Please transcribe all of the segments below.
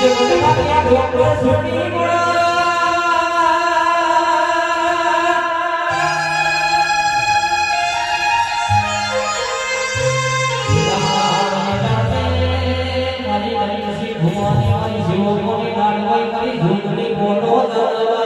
Yo no te voy a dejar, yo no soy ninguna ભૂંગળી મોટો દરવાજો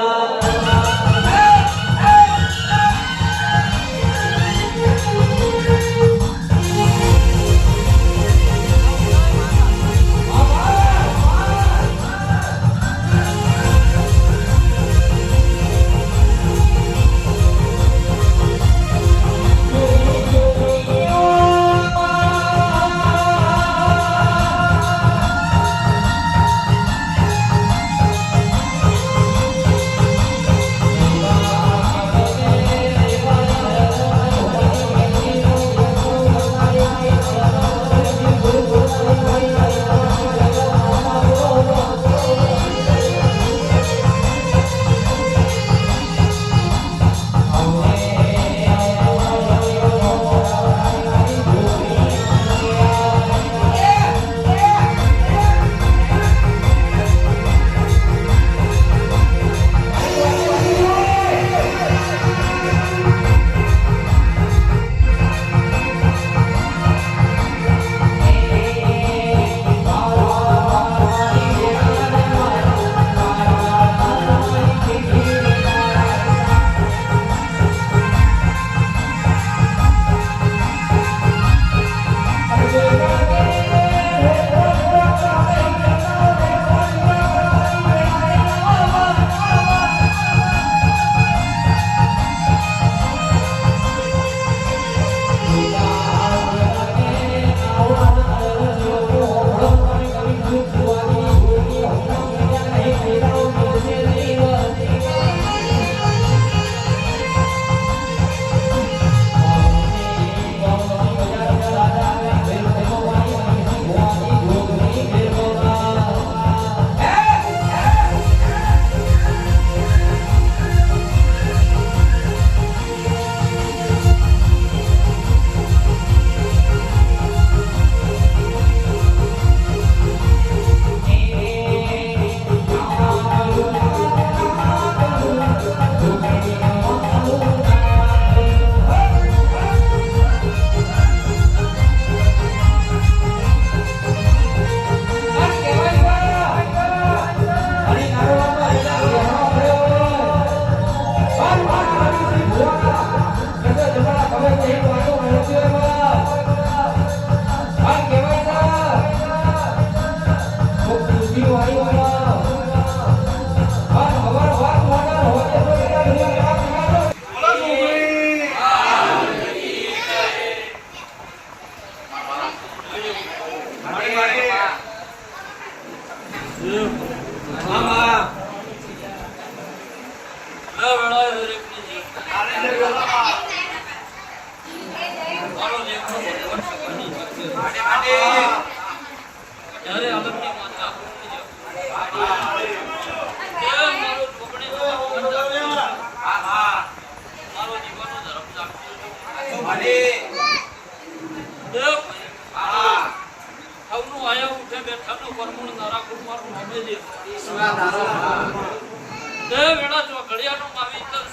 ઘડિયાળનું માવીતર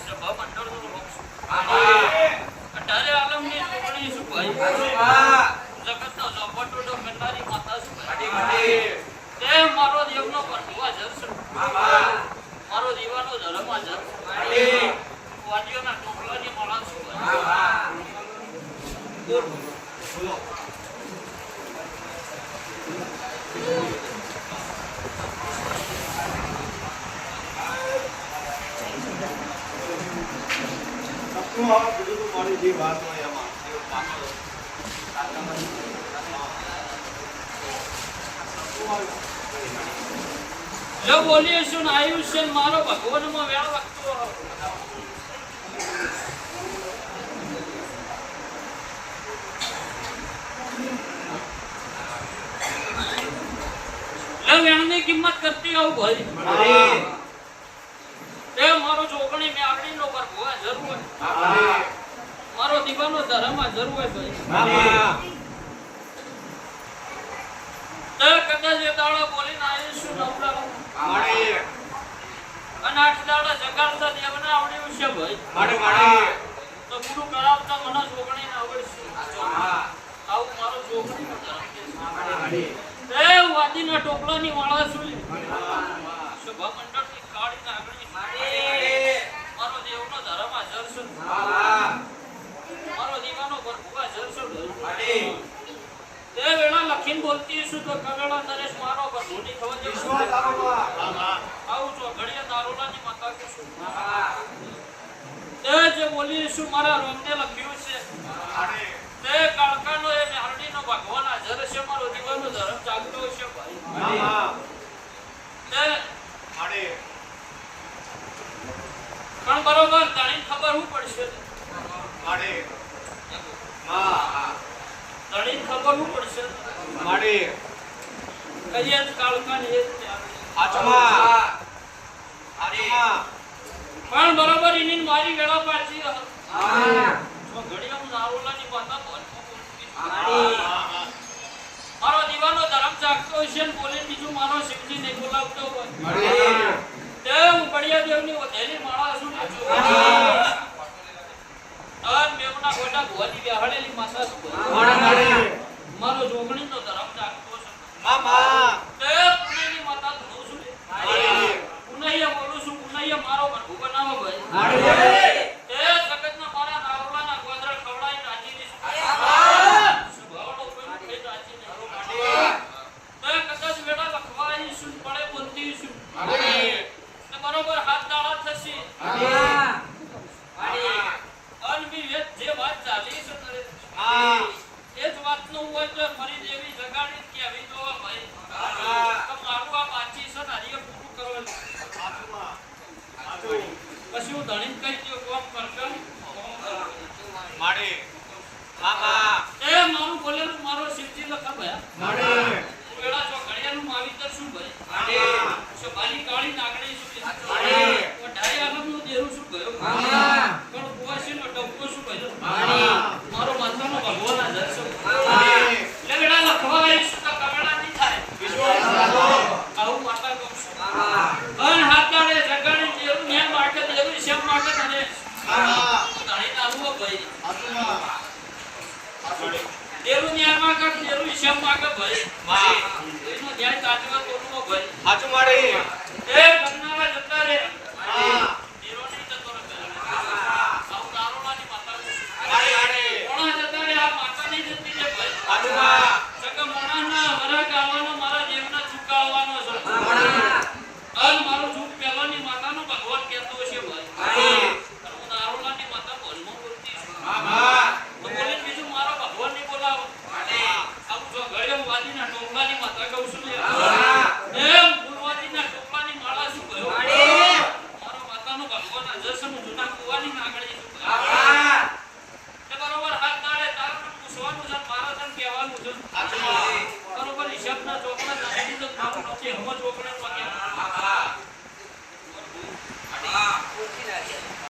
સભા મંડળનું અઢારે આલમની છોકરી છું ભાઈ જગતનો ઝપાટોડો કરનારી માતા છું ભાઈ. તે મારો દેવનો પરભુવા જર છું. મારો દીવાનો ધર્મ જર છું. વાદીઓના ટોપલાની માળા છું ભાઈ. બોલ. જે વાત હોય એમાં જો બોલીએ છું ને આયુષ્ય મારો ભગવાનમાં. વેણની કિંમત કરતી આવું ભાઈ. તે મારો ચોકણી નો કરવો જરૂર. મારો દીવાનો ધર્મ જરૂર હોય કદાચ એ દાડો બોલીને આયુષ્ય નવરા અને આઠ દાડા જગાડતા દેવને આવડ્યું છે ભાઈ. તો ગુરુ કરાવતા મને જોગણીને આવડશે. આવું મારો જોગણીનો ધર્મ છે. એ વાદીના ટોપલાની માળા છું સભા મંડળની કાળી નાગણી મારો દેવનો ધર્મ હાજર છે મારો દીવાનો ભરભુવા હાજર છે તે વેળા લખીને બોલતી છું તો કગડા નરેશ મારો ભરભુની ખબર છે. આવું છો ઘડીએ દારૂલાની માતા કુશું તે જે બોલી છું મારા રોમને લખ્યું છે. તે કાળકાનો એ મેહરડીનો ભગવાન હાજર છે મારો દીવાનો ધર્મ જાગતો છે ભાઈ. તે પણ બરોબર તણી ખબર હું પડશે. તણી ખબર હું પડશે કહીએ જ કાળકાને એ જ મેહરડી. પણ બરોબર એની મારી વેળા પાછી. તો ઘડીએ હું. મારો દીવાનો ધર્મ જાગતો હશે ને બોલે બીજું મારો શિવજી નહીં બોલાવતો હોય. તે હું બળિયા દેવની વધેલી માળા છું ને છું. અન મેમના ગોટા ભુવાની બેહાડેલી માતા છું મારો જોગણીનો ધર્મ જાગતો છે તે પુણ્યની માતા ધરું છું ને. પુનૈયા બોલું છું પુનૈયા મારો પ્રભુ બનાવો ભાઈ તે જગતના મારા નાવલાના ગોદરા ખવડાવીને રાજી નહીં છું. સ્વભાવનો કોઈ મુખે રાજી નહીં. તે કદાચ વેળા લખવા આવી છું પડે બોલતી છું તે બરોબર હાથ દાડા થશે અનબી વેદ જે વાત ચાલી છે તારે એ જ વાતનું હોય તો ફરી દેવી જગાડી જ કહેવી તો ભાઈ તો મારું આ પાછી છે ને હરીએ પૂરું કરવાનું પછી હું ધણીને કહી દઉં કોમ કરજો ને, કોમ કરજો. એ મારું બોલેલું મારો શિવજી લખા ભયા માવીતર શું શું ભાલી કાળી નાગણી શું ઢાઈ આલમનું દેરું શું ગયો પણ કુવાસીનો ટપકો શું ગયો મારો. માતાનો ભગવાન છે એટલે વેળા લખવા આવીશ તો કગડા નહીં થાય આવું માતા કહું છું અન હાથ દાડે જગાડી દેરું ન્યા માટે દેરું શેમ માટે તને ધણી નાલું ભાઈ દેરું ન્યા માં કર દેરું શેમ માટે ભાઈ એનો ધ્યાન